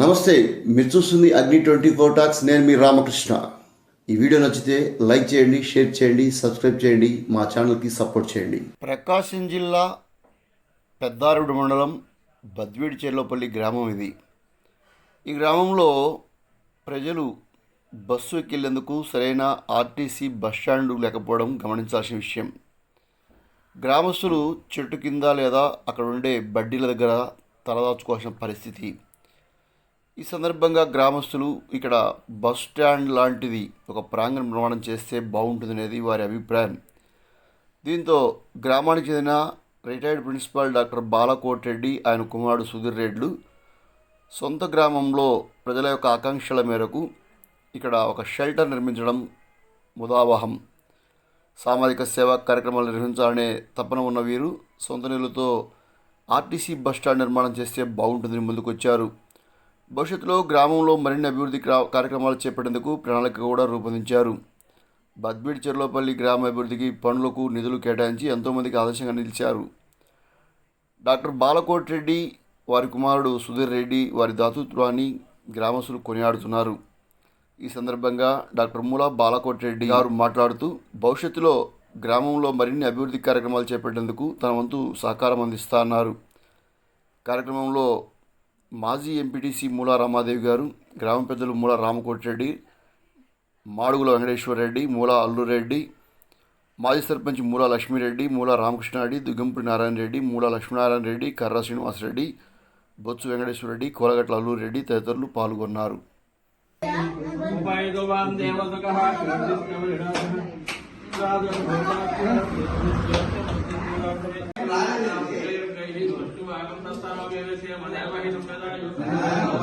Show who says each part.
Speaker 1: నమస్తే మీరు చూస్తుంది అగ్ని ట్వంటీ ఫోర్ టాక్స్ నేను మీ రామకృష్ణ ఈ వీడియో నచ్చితే లైక్ చేయండి షేర్ చేయండి సబ్స్క్రైబ్ చేయండి మా ఛానల్కి సపోర్ట్ చేయండి
Speaker 2: ప్రకాశం జిల్లా పెద్దారుడు మండలం బద్వేడి చెర్లపల్లి గ్రామం ఇది ఈ గ్రామంలో ప్రజలు బస్సు ఎక్కేందుకు సరైన ఆర్టీసీ బస్ స్టాండ్ లేకపోవడం గమనించాల్సిన విషయం గ్రామస్తులు చెట్టు కింద లేదా అక్కడ ఉండే బడ్డీల దగ్గర తలదాచుకోవాల్సిన పరిస్థితి ఈ సందర్భంగా గ్రామస్తులు ఇక్కడ బస్ స్టాండ్ లాంటిది ఒక ప్రాంగణం నిర్మాణం చేస్తే బాగుంటుందనేది వారి అభిప్రాయం దీంతో గ్రామానికి చెందిన retired principal doctor Balakot Reddy ఆయన కుమారుడు సుధీర్ రెడ్లు సొంత గ్రామంలో ప్రజల యొక్క ఆకాంక్షల మేరకు ఇక్కడ ఒక షెల్టర్ నిర్మించడం ముదావహం సామాజిక సేవా కార్యక్రమాలు నిర్వహించాలనే తపన ఉన్న వీరు సొంత నీళ్ళతో ఆర్టీసీ బస్ స్టాండ్ నిర్మాణం చేస్తే బాగుంటుందని ముందుకొచ్చారు భవిష్యత్తులో గ్రామంలో మరిన్ని అభివృద్ధి కార్యక్రమాలు చేపట్టేందుకు ప్రణాళిక కూడా రూపొందించారు బద్బీడ్ చెర్లోపల్లి గ్రామ అభివృద్ధికి పనులకు నిధులు కేటాయించి ఎంతోమందికి ఆదర్శంగా నిలిచారు డాక్టర్ బాలకోట్ రెడ్డి వారి కుమారుడు సుధీర్ రెడ్డి వారి దాతృత్వాన్ని గ్రామస్తులు కొనియాడుతున్నారు ఈ సందర్భంగా డాక్టర్ మూలా బాలకోట్ రెడ్డి గారు మాట్లాడుతూ భవిష్యత్తులో గ్రామంలో మరిన్ని అభివృద్ధి కార్యక్రమాలు చేపట్టేందుకు తన వంతు సహకారం అందిస్తా అన్నారు కార్యక్రమంలో మాజీ ఎంపీటీసీ మూల రామాదేవి గారు గ్రామ పెద్దలు మూల రామకోటిరెడ్డి మాడుగుల వెంకటేశ్వర రెడ్డి మూల అల్లురెడ్డి మాజీ సర్పంచ్ మూల లక్ష్మీరెడ్డి మూల రామకృష్ణారెడ్డి దుగ్గంపూడి నారాయణ రెడ్డి మూల లక్ష్మీనారాయణ రెడ్డి కర్ర శ్రీనివాసరెడ్డి బొత్సు వెంకటేశ్వర రెడ్డి కోలగట్ల అల్లురెడ్డి తదితరులు పాల్గొన్నారు మర్చిపోతున్నా